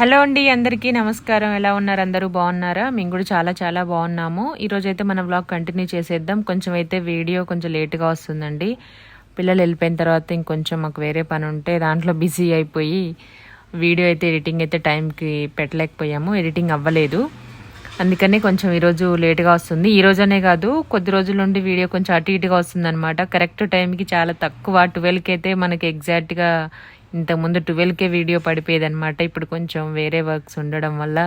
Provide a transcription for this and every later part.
Hello అండి అందరికీ నమస్కారం. ఎలా ఉన్నారు? అందరూ బాగున్నారా? మేము కూడా చాలా చాలా బాగున్నాము. ఈరోజు అయితే మన వ్లాగ్ కంటిన్యూ చేసేద్దాం. కొంచెం అయితే వీడియో కొంచెం లేట్గా వస్తుందండి. పిల్లలు వెళ్ళిపోయిన తర్వాత ఇంకొంచెం మాకు వేరే పని ఉంటే దాంట్లో బిజీ అయిపోయి వీడియో అయితే ఎడిటింగ్ అయితే టైంకి పెట్టలేకపోయాము. ఎడిటింగ్ అవ్వలేదు. అందుకనే కొంచెం ఈరోజు లేట్గా వస్తుంది. ఈ రోజనే కాదు కొద్ది రోజుల నుండి వీడియో కొంచెం అటు ఇటుగా వస్తుందన్నమాట. కరెక్ట్ టైంకి చాలా తక్కువ. ట్వెల్వ్కి అయితే మనకి ఎగ్జాక్ట్గా ఇంతకుముందు ట్వెల్వ్కే వీడియో పడిపోయేది అనమాట ఇప్పుడు కొంచెం వేరే వర్క్స్ ఉండడం వల్ల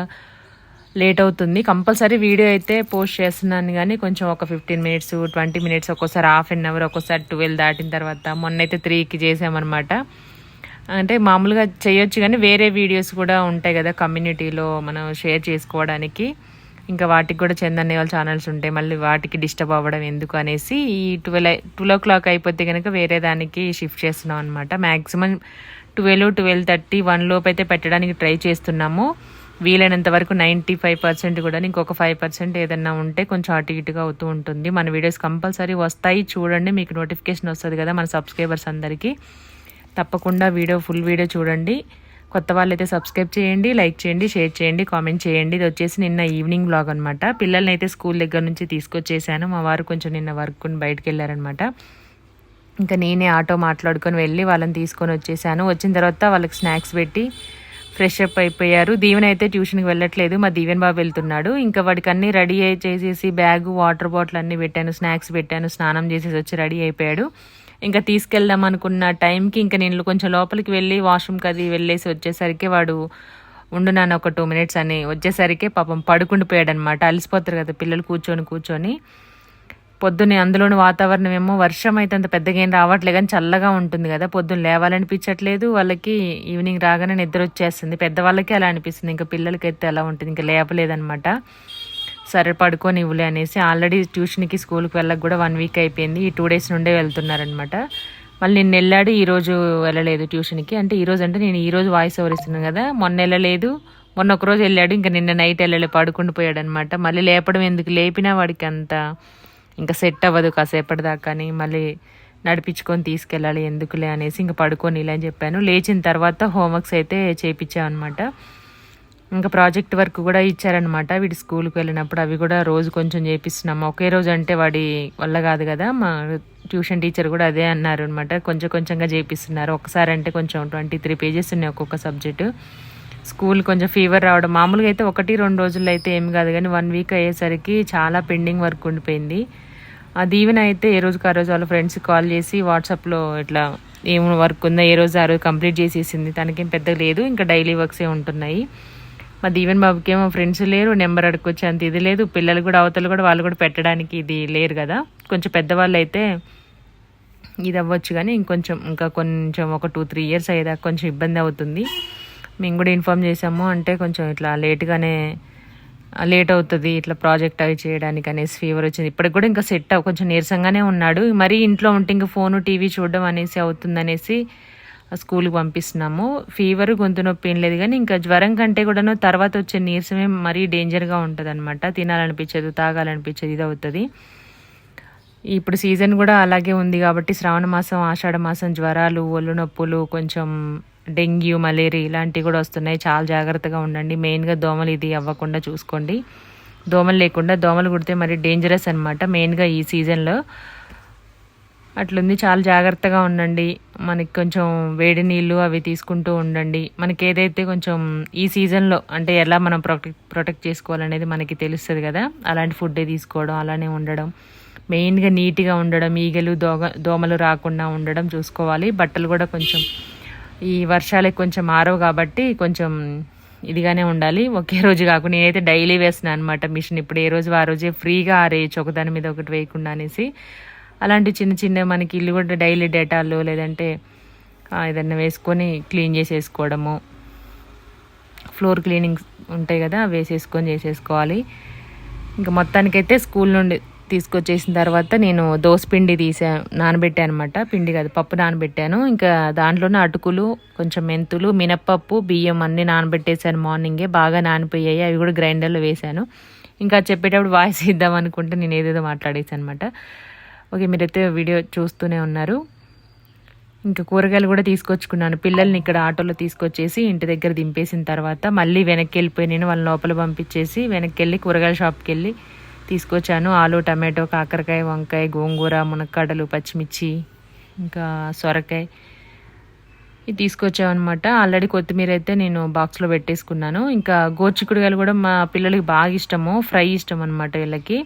లేట్ అవుతుంది. కంపల్సరీ వీడియో అయితే పోస్ట్ చేస్తున్నాను కానీ కొంచెం ఒక ఫిఫ్టీన్ మినిట్స్ ట్వంటీ మినిట్స్ ఒక్కోసారి హాఫ్ అన్ అవర్ ఒక్కోసారి ట్వెల్వ్ దాటిన తర్వాత మొన్న అయితే త్రీకి చేసామన్నమాట. అంటే మామూలుగా చేయొచ్చు కానీ వేరే వీడియోస్ కూడా ఉంటాయి కదా కమ్యూనిటీలో మనం షేర్ చేసుకోవడానికి. ఇంకా వాటికి కూడా చందన్ వాళ్ళ ఛానల్స్ ఉంటాయి మళ్ళీ వాటికి డిస్టర్బ్ అవ్వడం ఎందుకు అనేసి ఈ ట్వెల్వ్ ట్వెల్వ్ ఓ క్లాక్ అయిపోతే కనుక వేరే దానికి షిఫ్ట్ చేస్తున్నాం అనమాట maximum twelve twelve thirty one లోపు అయితే పెట్టడానికి ట్రై చేస్తున్నాము. వీలైనంత వరకు నైంటీ ఫైవ్ పర్సెంట్ కూడా ఇంకొక ఫైవ్ పర్సెంట్ ఏదన్నా ఉంటే కొంచెం అటు ఇటుగా అవుతూ ఉంటుంది. మన వీడియోస్ కంపల్సరీ వస్తాయి. చూడండి మీకు నోటిఫికేషన్ వస్తుంది కదా మన సబ్స్క్రైబర్స్ అందరికీ. తప్పకుండా వీడియో ఫుల్ వీడియో చూడండి. కొత్త వాళ్ళైతే సబ్స్క్రైబ్ చేయండి లైక్ చేయండి షేర్ చేయండి కామెంట్ చేయండి. ఇది వచ్చేసి నిన్న ఈవినింగ్ బ్లాగ్ అనమాట పిల్లల్ని అయితే స్కూల్ దగ్గర నుంచి తీసుకొచ్చేసాను. మా వారు కొంచెం నిన్న వర్క్ బయటకు వెళ్ళారనమాట ఇంకా నేనే ఆటో మాట్లాడుకొని వెళ్ళి వాళ్ళని తీసుకొని వచ్చేసాను. వచ్చిన తర్వాత వాళ్ళకి స్నాక్స్ పెట్టి ఫ్రెష్ అప్ అయిపోయారు. దీవెన అయితే ట్యూషన్కి వెళ్ళట్లేదు. మా దీవెన్ బాబు వెళ్తున్నాడు. ఇంకా వాడికి అన్నీ రెడీ చేసేసి బ్యాగ్ వాటర్ బాటిల్ అన్నీ పెట్టాను. స్నాక్స్ పెట్టాను. స్నానం చేసేసి వచ్చి రెడీ అయిపోయాడు. ఇంకా తీసుకెళ్దాం అనుకున్న టైంకి ఇంకా నేను కొంచెం లోపలికి వెళ్ళి వాష్రూమ్కి అది వెళ్ళేసి వచ్చేసరికి వాడు ఉండు నాన్న ఒక టూ మినిట్స్ అని వచ్చేసరికి పాపం పడుకుండిపోయాడు అనమాట అలసిపోతారు కదా పిల్లలు కూర్చొని కూర్చొని. పొద్దున్నే అందులోని వాతావరణం ఏమో వర్షం అయితే అంత పెద్దగా ఏం రావట్లేదు కానీ చల్లగా ఉంటుంది కదా. పొద్దున్న లేవాలనిపించట్లేదు వాళ్ళకి ఈవినింగ్ రాగానే నిద్ర వచ్చేస్తుంది. పెద్దవాళ్ళకి అలా అనిపిస్తుంది. ఇంకా పిల్లలకి అయితే అలా ఉంటుంది. ఇంకా లేపలేదనమాట సరే పడుకొని ఇవ్వలే అనేసి ఆల్రెడీ ట్యూషన్కి స్కూల్కి వెళ్ళక కూడా వన్ వీక్ అయిపోయింది. ఈ టూ డేస్ నుండే వెళ్తున్నారనమాట మళ్ళీ నిన్న వెళ్ళాడు ఈరోజు వెళ్ళలేదు ట్యూషన్కి. అంటే ఈరోజు అంటే నేను ఈరోజు వాయిస్ ఓవర్ ఇస్తున్నాను కదా మొన్న వెళ్ళలేదు మొన్న ఒకరోజు వెళ్ళాడు ఇంకా నిన్న నైట్ వెళ్ళలే పడుకుండి పోయాడు అనమాట మళ్ళీ లేపడం ఎందుకు? లేపినా వాడికి అంత ఇంకా సెట్ అవ్వదు కాసేపటి దాకా అని మళ్ళీ నడిపించుకొని తీసుకెళ్ళాలి ఎందుకులే అనేసి ఇంకా పడుకొని ఇలా అని చెప్పాను. లేచిన తర్వాత హోంవర్క్స్ అయితే చేయించామన్నమాట ఇంకా ప్రాజెక్ట్ వర్క్ కూడా ఇచ్చారనమాట వీడి స్కూల్కి వెళ్ళినప్పుడు అవి కూడా రోజు కొంచెం చేపిస్తున్నాము ఒకే రోజు అంటే వాడి వల్ల కాదు కదా. మా ట్యూషన్ టీచర్ కూడా అదే అన్నారు అనమాట కొంచెం కొంచెంగా చేపిస్తున్నారు. ఒకసారి అంటే కొంచెం ట్వంటీ త్రీ పేజెస్ ఉన్నాయి ఒక్కొక్క సబ్జెక్టు. స్కూల్ కొంచెం ఫీవర్ రావడం. మామూలుగా అయితే ఒకటి రెండు రోజుల్లో అయితే ఏం కాదు కానీ వన్ వీక్ అయ్యేసరికి చాలా పెండింగ్ వర్క్ ఉండిపోయింది. అది ఈవెన్ అయితే ఏ రోజుకి ఆ రోజు వాళ్ళ ఫ్రెండ్స్కి కాల్ చేసి వాట్సాప్లో ఇట్లా ఏమి వర్క్ ఉందో ఏ రోజు ఆ రోజు కంప్లీట్ చేసేసింది. తనకేం పెద్దగా లేదు. ఇంకా డైలీ వర్క్సే ఉంటున్నాయి. మా దీవెన్ బాబుకి ఏమో ఫ్రెండ్స్ లేరు నెంబర్ అడుక్కొచ్చి అంత ఇది లేదు పిల్లలు కూడా అవతలు కూడా వాళ్ళు కూడా పెట్టడానికి ఇది లేరు కదా. కొంచెం పెద్దవాళ్ళు అయితే ఇది అవ్వచ్చు కానీ ఇంకొంచెం ఇంకా కొంచెం ఒక టూ త్రీ ఇయర్స్ అయ్యేదాకా కొంచెం ఇబ్బంది అవుతుంది. మేము కూడా ఇన్ఫామ్ చేసాము అంటే కొంచెం ఇట్లా లేట్గానే లేట్ అవుతుంది ఇట్లా ప్రాజెక్ట్ అవి చేయడానికి అనేసి ఫీవర్ వచ్చింది. ఇప్పటికి కూడా ఇంకా సెట్ అవ్వ కొంచెం నీరసంగానే ఉన్నాడు. మరీ ఇంట్లో ఉంటే ఇంకా ఫోను టీవీ చూడడం అనేసి అవుతుంది అనేసి స్కూల్కి పంపిస్తున్నాము. ఫీవర్ గొంతు నొప్పి ఏం లేదు కానీ ఇంకా జ్వరం కంటే కూడాను తర్వాత వచ్చే నీరసమే మరీ డేంజర్గా ఉంటుంది అనమాట తినాలనిపించదు తాగాలనిపించదు ఇది అవుతుంది ఇప్పుడు సీజన్ కూడా అలాగే ఉంది కాబట్టి శ్రావణ మాసం ఆషాఢ మాసం జ్వరాలు ఒళ్ళు నొప్పులు కొంచెం డెంగ్యూ మలేరియా ఇలాంటివి కూడా వస్తున్నాయి. చాలా జాగ్రత్తగా ఉండండి. మెయిన్గా దోమలు ఇది అవ్వకుండా చూసుకోండి. దోమలు లేకుండా దోమలు కుడితే మరి డేంజరస్ అనమాట మెయిన్గా ఈ సీజన్లో అట్లుంది. చాలా జాగ్రత్తగా ఉండండి. మనకి కొంచెం వేడి నీళ్ళు అవి తీసుకుంటూ ఉండండి. మనకి ఏదైతే కొంచెం ఈ సీజన్లో అంటే ఎలా మనం ప్రొటెక్ట్ ప్రొటెక్ట్ చేసుకోవాలనేది మనకి తెలుస్తుంది కదా. అలాంటి ఫుడ్డే తీసుకోవడం అలానే ఉండడం. మెయిన్గా నీట్గా ఉండడం ఈగలు దోగ దోమలు రాకుండా ఉండడం చూసుకోవాలి. బట్టలు కూడా కొంచెం ఈ వర్షాలకు కొంచెం మారవు కాబట్టి కొంచెం ఇదిగానే ఉండాలి. ఒకే రోజు కాకుండా నేనైతే డైలీ వేస్తున్నాను అనమాట మిషన్ ఇప్పుడు ఏ రోజు ఆ రోజే ఫ్రీగా ఆరేయచ్చు. ఒకదాని మీద ఒకటి వేయకుండా అనేసి అలాంటి చిన్న చిన్న మనకి ఇల్లు కూడా డైలీ డేటాలు లేదంటే ఏదన్నా వేసుకొని క్లీన్ చేసేసుకోవడము. ఫ్లోర్ క్లీనింగ్ ఉంటాయి కదా వేసేసుకొని చేసేసుకోవాలి. ఇంకా మొత్తానికైతే స్కూల్ నుండి తీసుకొచ్చేసిన తర్వాత నేను పిండి తీసా నానబెట్టాను అనమాట పిండి కాదు పప్పు నానబెట్టాను. ఇంకా దాంట్లోనే అటుకులు కొంచెం మెంతులు మినప్పప్పు బియ్యం అన్నీ నానబెట్టేశాను మార్నింగే. బాగా నానిపోయాయి. అవి కూడా గ్రైండర్లో వేశాను. ఇంకా చెప్పేటప్పుడు వాయిస్ ఇద్దాం అనుకుంటే నేను ఏదేదో మాట్లాడేసాను అనమాట ఓకే మీరైతే వీడియో చూస్తూనే ఉన్నారు. ఇంకా కూరగాయలు కూడా తీసుకొచ్చుకున్నాను. పిల్లల్ని ఇక్కడ ఆటోలో తీసుకొచ్చేసి ఇంటి దగ్గర దింపేసిన తర్వాత మళ్ళీ వెనక్కి వెళ్ళిపోయి నేను వాళ్ళని లోపల పంపించేసి వెనక్కి వెళ్ళి కూరగాయల షాప్కి వెళ్ళి తీసుకొచ్చాను. ఆలు టమాటో కాకరకాయ వంకాయ గోంగూర మునక్కాడలు పచ్చిమిర్చి ఇంకా సొరకాయ ఇది తీసుకొచ్చామన్నమాట. ఆల్రెడీ కొత్తిమీర అయితే నేను బాక్స్లో పెట్టేసుకున్నాను. ఇంకా గోర్చిక్కుడుగాయలు కూడా మా పిల్లలకి బాగా ఇష్టము. ఫ్రై ఇష్టం అనమాట వీళ్ళకి.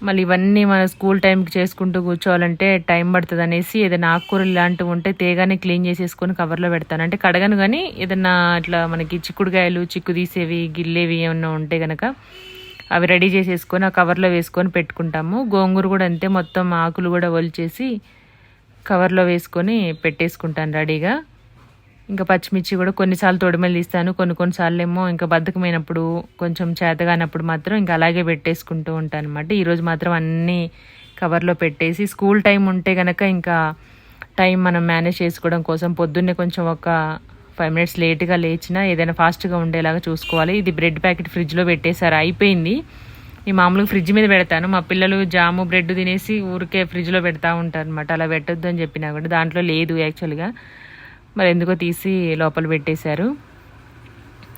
మళ్ళీ ఇవన్నీ మన స్కూల్ టైంకి చేసుకుంటూ కూర్చోవాలంటే టైం పడుతుంది అనేసి ఏదైనా ఆకుకూరలు ఇలాంటివి ఉంటే తేగానే క్లీన్ చేసేసుకొని కవర్లో పెడతాను. అంటే కడగను కానీ ఏదైనా ఇట్లా మనకి చిక్కుడుకాయలు చిక్కు తీసేవి గిల్లేవి ఏమన్నా ఉంటే కనుక అవి రెడీ చేసేసుకొని ఆ కవర్లో వేసుకొని పెట్టుకుంటాము. గోంగూర కూడా అంతే మొత్తం ఆకులు కూడా ఒలిచేసి కవర్లో వేసుకొని పెట్టేసుకుంటాను రెడీగా. ఇంకా పచ్చిమిర్చి కూడా కొన్నిసార్లు తొడిమెలు తీస్తాను కొన్ని కొన్నిసార్లు ఏమో ఇంకా బద్ధకమైనప్పుడు కొంచెం చేతగానప్పుడు మాత్రం ఇంకా అలాగే పెట్టేసుకుంటూ ఉంటాను అనమాట ఈరోజు మాత్రం అన్నీ కవర్లో పెట్టేసి స్కూల్ టైం ఉంటే కనుక ఇంకా టైం మనం మేనేజ్ చేసుకోవడం కోసం పొద్దున్నే కొంచెం ఒక ఫైవ్ మినిట్స్ లేట్గా లేచినా ఏదైనా ఫాస్ట్గా ఉండేలాగా చూసుకోవాలి. ఇది బ్రెడ్ ప్యాకెట్ ఫ్రిడ్జ్లో పెట్టేశారు అయిపోయింది. ఈ మామూలుగా ఫ్రిడ్జ్ మీద పెడతాను. మా పిల్లలు జాము బ్రెడ్ తినేసి ఊరికే ఫ్రిడ్జ్లో పెడతా ఉంటారు అనమాట అలా పెట్టొద్దు అని చెప్పినా కూడా దాంట్లో లేదు యాక్చువల్గా. మరి ఎందుకో తీసి లోపల పెట్టేశారు.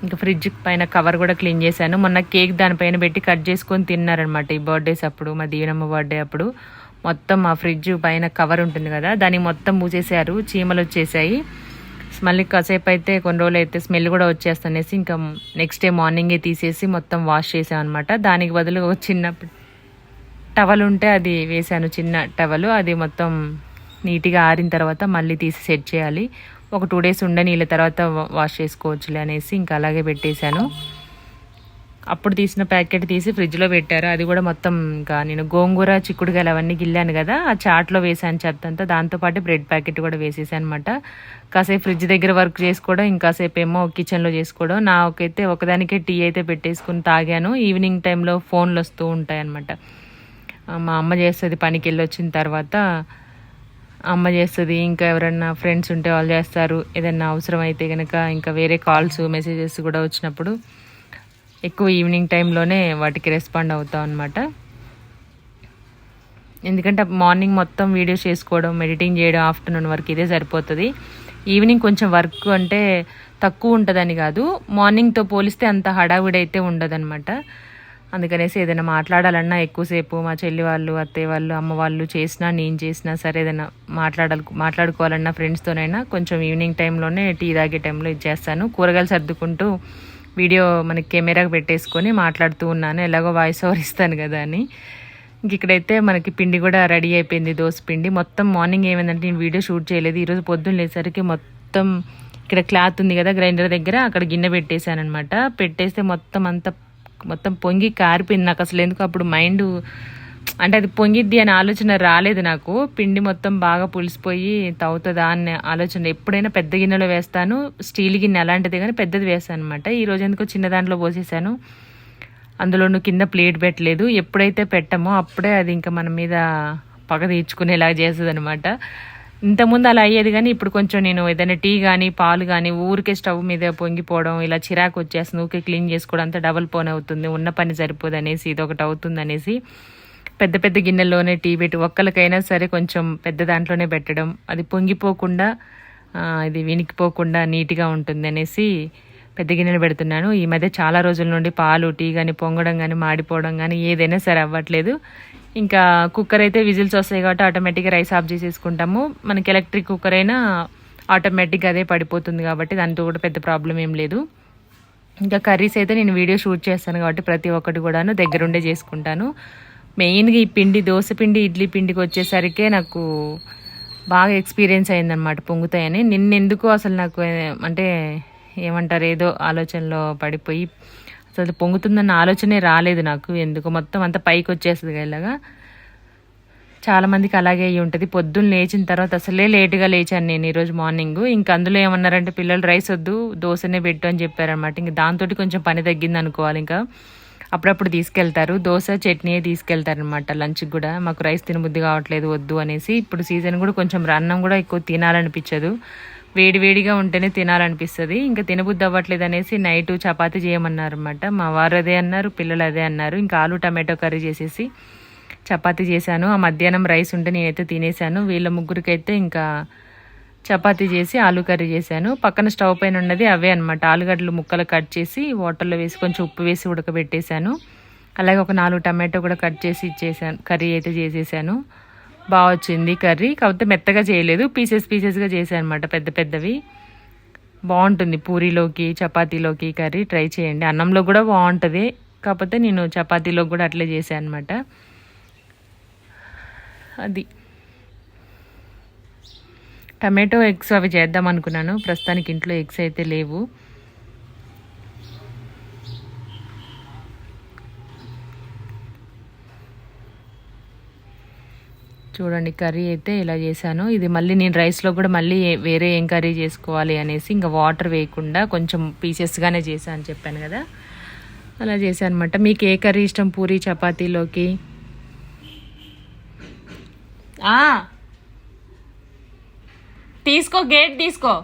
ఇంకా ఫ్రిడ్జ్ పైన కవర్ కూడా క్లీన్ చేశాను. మొన్న కేక్ దానిపైన పెట్టి కట్ చేసుకొని తిన్నారనమాట ఈ బర్త్డేస్ అప్పుడు మా దీవెనమ్మ బర్త్డే అప్పుడు. మొత్తం ఆ ఫ్రిడ్జ్ పైన కవర్ ఉంటుంది కదా దాన్ని మొత్తం మూసేశారు. చీమలు వచ్చేసాయి. మళ్ళీ కాసేపు అయితే కొన్ని రోజులు అయితే స్మెల్ కూడా వచ్చేస్తనేసి ఇంకా నెక్స్ట్ డే మార్నింగే తీసేసి మొత్తం వాష్ చేసాం అనమాట దానికి బదులు ఒక చిన్న టవల్ ఉంటే అది వేసాను చిన్న టవల్. అది మొత్తం నీట్గా ఆరిన తర్వాత మళ్ళీ తీసి సెట్ చేయాలి. ఒక టూ డేస్ ఉండనీళ్ళ తర్వాత వాష్ చేసుకోవచ్చులే అనేసి ఇంకా అలాగే పెట్టేశాను. అప్పుడు తీసిన ప్యాకెట్ తీసి ఫ్రిడ్జ్లో పెట్టారు. అది కూడా మొత్తం ఇంకా నేను గోంగూర చిక్కుడుకాయలు అవన్నీ గిల్లాను కదా ఆ చాట్లో వేసాను చెత్తంతా. దాంతోపాటు బ్రెడ్ ప్యాకెట్ కూడా వేసేసాను అనమాట కాసేపు ఫ్రిడ్జ్ దగ్గర వర్క్ చేసుకోవడం ఇంకాసేపు ఏమో కిచెన్లో చేసుకోవడం. నాకైతే ఒకదానికే టీ అయితే పెట్టేసుకుని తాగాను. ఈవినింగ్ టైంలో ఫోన్లు వస్తూ ఉంటాయి అనమాట మా అమ్మ చేస్తుంది పనికి వెళ్ళి వచ్చిన తర్వాత అమ్మ చేస్తుంది ఇంకా ఎవరన్నా ఫ్రెండ్స్ ఉంటే వాళ్ళు చేస్తారు. ఏదన్నా అవసరం అయితే కనుక ఇంకా వేరే కాల్స్ మెసేజెస్ కూడా వచ్చినప్పుడు ఎక్కువ ఈవినింగ్ టైంలోనే వాటికి రెస్పాండ్ అవుతాం అనమాట ఎందుకంటే మార్నింగ్ మొత్తం వీడియోస్ చేసుకోవడం ఎడిటింగ్ చేయడం ఆఫ్టర్నూన్ వరకు ఇదే సరిపోతుంది. ఈవినింగ్ కొంచెం వర్క్ అంటే తక్కువ ఉంటుందని కాదు మార్నింగ్తో పోలిస్తే అంత హడావిడి అయితే ఉండదన్నమాట. అందుకనేసి ఏదైనా మాట్లాడాలన్నా ఎక్కువసేపు మా చెల్లి వాళ్ళు అత్తయ్య వాళ్ళు అమ్మ వాళ్ళు చేసినా నేను చేసినా సరే ఏదైనా మాట్లాడాలి మాట్లాడుకోవాలన్నా ఫ్రెండ్స్తోనైనా కొంచెం ఈవినింగ్ టైంలోనే టీ తాగే టైంలో ఇచ్చేస్తాను. కూరగాయలు సర్దుకుంటూ వీడియో మనకి కెమెరాకు పెట్టేసుకొని మాట్లాడుతూ ఉన్నాను. ఎలాగో వాయిస్ ఓవర్ ఇస్తాను కదా అని. ఇంక ఇక్కడైతే మనకి పిండి కూడా రెడీ అయిపోయింది దోశ పిండి. మొత్తం మార్నింగ్ ఏమైందంటే నేను వీడియో షూట్ చేయలేదు. ఈరోజు పొద్దున్న లేసరికి మొత్తం ఇక్కడ క్లాత్ ఉంది కదా గ్రైండర్ దగ్గర అక్కడ గిన్నె పెట్టేశాను అనమాట పెట్టేస్తే మొత్తం అంతా మొత్తం పొంగి కారిపోయింది. నాకు అసలు ఎందుకు అప్పుడు మైండ్ అంటే అది పొంగిద్ది అనే ఆలోచన రాలేదు నాకు. పిండి మొత్తం బాగా పులిసిపోయి తవ్వుతుందా అనే ఆలోచన ఎప్పుడైనా పెద్ద గిన్నెలో వేస్తాను స్టీల్ గిన్నె అలాంటిది కానీ పెద్దది వేస్తాను అనమాట ఈ రోజు ఎందుకో చిన్న దాంట్లో పోసేసాను. అందులోనూ కింద ప్లేట్ పెట్టలేదు. ఎప్పుడైతే పెట్టమో అప్పుడే అది ఇంకా మన మీద పగ తీర్చుకునేలా చేస్తుంది అనమాట ఇంతకుముందు అలా అయ్యేది కానీ ఇప్పుడు కొంచెం నేను ఏదైనా టీ కానీ పాలు కానీ ఊరికే స్టవ్ మీద పొంగిపోవడం ఇలా చిరాకు వచ్చేస్తుంది ఊరికే క్లీన్ చేసుకోవడం అంతా డబల్ పోన్ అవుతుంది ఉన్న పని సరిపోదు అనేసి ఇది ఒకటి అవుతుంది అనేసి పెద్ద పెద్ద గిన్నెల్లోనే టీ పెట్టి ఒక్కరికైనా సరే కొంచెం పెద్ద దాంట్లోనే పెట్టడం. అది పొంగిపోకుండా ఇది వినికిపోకుండా నీట్గా ఉంటుంది అనేసి పెద్ద గిన్నెలు పెడుతున్నాను. ఈ మధ్య చాలా రోజుల నుండి పాలు టీ కానీ పొంగడం కానీ మాడిపోవడం కానీ ఏదైనా సరే అవ్వట్లేదు. ఇంకా కుక్కర్ అయితే విజిల్స్ వస్తాయి కాబట్టి ఆటోమేటిక్గా రైస్ ఆఫ్ చేసేసుకుంటాము. మనకి ఎలక్ట్రిక్ కుక్కర్ అయినా ఆటోమేటిక్గా అదే పడిపోతుంది కాబట్టి దాంతో కూడా పెద్ద ప్రాబ్లం ఏం లేదు. ఇంకా కర్రీస్ అయితే నేను వీడియో షూట్ చేస్తాను కాబట్టి ప్రతి ఒక్కటి కూడాను దగ్గరుండే చేసుకుంటాను. మెయిన్గా ఈ పిండి దోశ పిండి ఇడ్లీ పిండికి వచ్చేసరికే నాకు బాగా ఎక్స్పీరియన్స్ అయిందనమాట పొంగుతాయని. నిన్నెందుకు అసలు నాకు అంటే ఏమంటారు ఏదో ఆలోచనలో పడిపోయి అసలు పొంగుతుందన్న ఆలోచనే రాలేదు నాకు. ఎందుకు మొత్తం అంతా పైకి వచ్చేస్తుంది ఇలాగా. చాలామందికి అలాగే అయ్యి ఉంటుంది. పొద్దున్న లేచిన తర్వాత అసలే లేటుగా లేచాను నేను ఈరోజు మార్నింగ్. ఇంకా అందులో ఏమన్నారంటే పిల్లలు రైస్ వద్దు దోశనే పెట్టు అని చెప్పారనమాట ఇంక దాంతో కొంచెం పని తగ్గింది అనుకోవాలి ఇంకా. అప్పుడప్పుడు తీసుకెళ్తారు. దోశ చట్నీ తీసుకెళ్తారనమాట లంచ్కి కూడా. మాకు రైస్ తినబుద్ధి కావట్లేదు వద్దు అనేసి. ఇప్పుడు సీజన్ కూడా కొంచెం అన్నం కూడా ఎక్కువ తినాలనిపించదు. వేడివేడిగా ఉంటేనే తినాలనిపిస్తుంది. ఇంకా తినబుద్ధి అవ్వట్లేదు అనేసి నైట్ చపాతీ చేయమన్నారు అనమాట మా వారు అదే అన్నారు పిల్లలు అదే అన్నారు. ఇంకా ఆలు టమాటో కర్రీ చేసేసి చపాతీ చేశాను. ఆ మధ్యాహ్నం రైస్ ఉంటే నేనైతే తినేసాను వీళ్ళ ముగ్గురికైతే ఇంకా చపాతీ చేసి ఆలు కర్రీ చేశాను. పక్కన స్టవ్ పైన ఉన్నది అవే అనమాట ఆలుగడ్డలు ముక్కలు కట్ చేసి వాటర్లో వేసి కొంచెం ఉప్పు వేసి ఉడకబెట్టేశాను. అలాగే ఒక నాలుగు టమాటో కూడా కట్ చేసి ఇచ్చేసాను కర్రీ అయితే చేసేసాను బాగా వచ్చింది కర్రీ. కాకపోతే మెత్తగా చేయలేదు. పీసెస్ పీసెస్గా చేశాను అనమాట పెద్ద పెద్దవి. బాగుంటుంది పూరీలోకి చపాతీలోకి కర్రీ. ట్రై చేయండి. అన్నంలో కూడా బాగుంటుంది. కాకపోతే నేను చపాతీలో కూడా అట్లే చేశాను అనమాట అది. టమాటో ఎగ్స్ అవి చేద్దాం అనుకున్నాను. ప్రస్తుతానికి ఇంట్లో ఎగ్స్ అయితే లేవు. చూడండి కర్రీ అయితే ఇలా చేశాను. ఇది మళ్ళీ నేను రైస్లో కూడా మళ్ళీ ఏ- వేరే ఏం కర్రీ చేసుకోవాలి అనేసి ఇంకా వాటర్ వేయకుండా కొంచెం పీసెస్గానే చేశాను అని చెప్పాను కదా. అలా చేశాను అనమాట మీకు ఏ కర్రీ ఇష్టం? పూరి చపాతీలోకి తీసుకో గేట్ తీసుకో.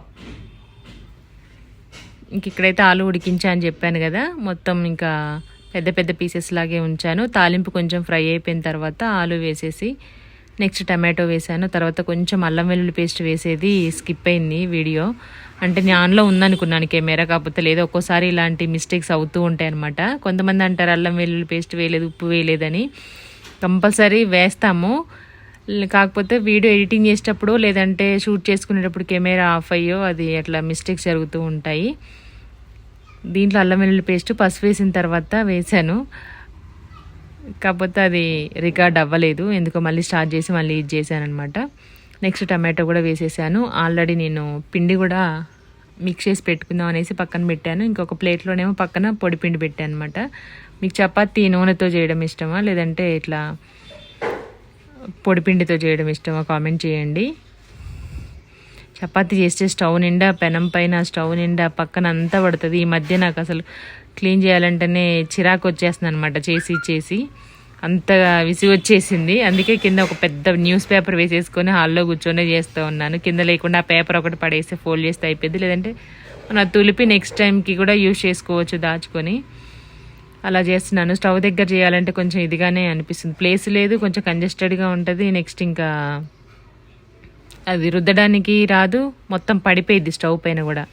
ఇంక ఇక్కడైతే ఆలు ఉడికించా అని చెప్పాను కదా. మొత్తం ఇంకా పెద్ద పెద్ద పీసెస్ లాగే ఉంచాను. తాలింపు కొంచెం ఫ్రై అయిపోయిన తర్వాత ఆలు వేసేసి నెక్స్ట్ టమాటో వేసాను తర్వాత కొంచెం అల్లం వెల్లుల్లి పేస్ట్ వేసేది స్కిప్ అయింది వీడియో. అంటే నేను ఆన్లో ఉందనుకున్నాను కెమెరా కాకపోతే లేదు ఒక్కోసారి ఇలాంటి మిస్టేక్స్ అవుతూ ఉంటాయి అనమాట కొంతమంది అంటారు అల్లం వెల్లుల్లి పేస్ట్ వేయలేదు ఉప్పు వేయలేదని. కంపల్సరీ వేస్తాము. కాకపోతే వీడియో ఎడిటింగ్ చేసేటప్పుడు లేదంటే షూట్ చేసుకునేటప్పుడు కెమెరా ఆఫ్ అయ్యో అది అట్లా మిస్టేక్స్ జరుగుతూ ఉంటాయి. దీంట్లో అల్లం వెల్లుల్లి పేస్ట్ పసుపు వేసిన తర్వాత వేసాను కాకపోతే అది రికార్డ్ అవ్వలేదు. ఎందుకో మళ్ళీ స్టార్ట్ చేసి మళ్ళీ ఇది చేశాను అనమాట నెక్స్ట్ టమాటో కూడా వేసేసాను. ఆల్రెడీ నేను పిండి కూడా మిక్స్ చేసి పెట్టుకుందాం అనేసి పక్కన పెట్టాను. ఇంకొక ప్లేట్లోనేమో పక్కన పొడి పిండి పెట్టాను అనమాట మీకు చపాతీ నూనెతో చేయడం ఇష్టమా? లేదంటే ఇట్లా పొడిపిండితో చేయడం ఇష్టమా? కామెంట్ చేయండి. చపాతీ చేస్తే స్టవ్ నిండా పెనం పైన స్టవ్ నిండా పక్కన అంతా పడుతుంది. ఈ మధ్య నాకు అసలు క్లీన్ చేయాలంటేనే చిరాకు వచ్చేస్తుంది అనమాట చేసి చేసి. అంతగా విసిగి వచ్చేసింది. అందుకే కింద ఒక పెద్ద న్యూస్ పేపర్ వేసేసుకొని హాల్లో కూర్చొని చేస్తూ ఉన్నాను. కింద లేకుండా ఆ పేపర్ ఒకటి పడేసి ఫోల్డ్ చేస్తే అయిపోయింది. లేదంటే మన తులిపి నెక్స్ట్ టైంకి కూడా యూజ్ చేసుకోవచ్చు దాచుకొని. అలా చేస్తున్నాను. స్టవ్ దగ్గర చేయాలంటే కొంచెం ఇదిగానే అనిపిస్తుంది. ప్లేస్ లేదు కొంచెం కంజెస్టెడ్గా ఉంటుంది. నెక్స్ట్ ఇంకా అది రుద్దడానికి రాదు. మొత్తం పడిపోయింది స్టవ్ పైన కూడా.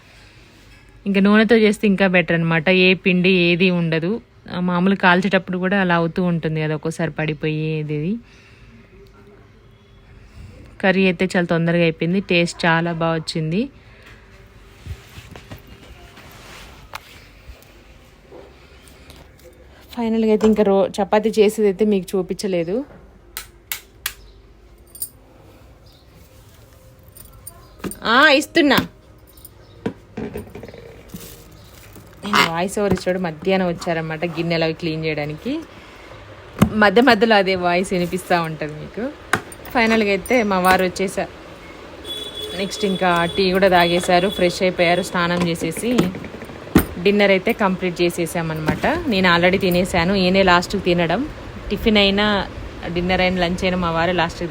ఇంకా నూనెతో చేస్తే ఇంకా బెటర్ అనమాట ఏ పిండి ఏది ఉండదు. మామూలు కాల్చేటప్పుడు కూడా అలా అవుతూ ఉంటుంది అది ఒక్కోసారి పడిపోయేది కర్రీ అయితే చాలా తొందరగా అయిపోయింది. టేస్ట్ చాలా బాగా వచ్చింది. ఫైనల్గా అయితే ఇంకా రో చపాతీ చేసేది అయితే మీకు చూపించలేదు. ఇస్తున్నా నేను వాయిస్ ఓవర్ ఇచ్చాడు మధ్యాహ్నం వచ్చారనమాట గిన్నెలు అవి క్లీన్ చేయడానికి. మధ్య మధ్యలో అదే వాయిస్ వినిపిస్తూ ఉంటుంది మీకు. ఫైనల్గా అయితే మా వారు వచ్చేసారు నెక్స్ట్ ఇంకా టీ కూడా తాగేశారు ఫ్రెష్ అయిపోయారు స్నానం చేసేసి డిన్నర్ అయితే కంప్లీట్ చేసేసామన్నమాట. నేను ఆల్రెడీ తినేసాను ఈయనే లాస్ట్కి తినడం. టిఫిన్ అయినా డిన్నర్ అయినా లంచ్ అయినా మా వారే లాస్ట్కి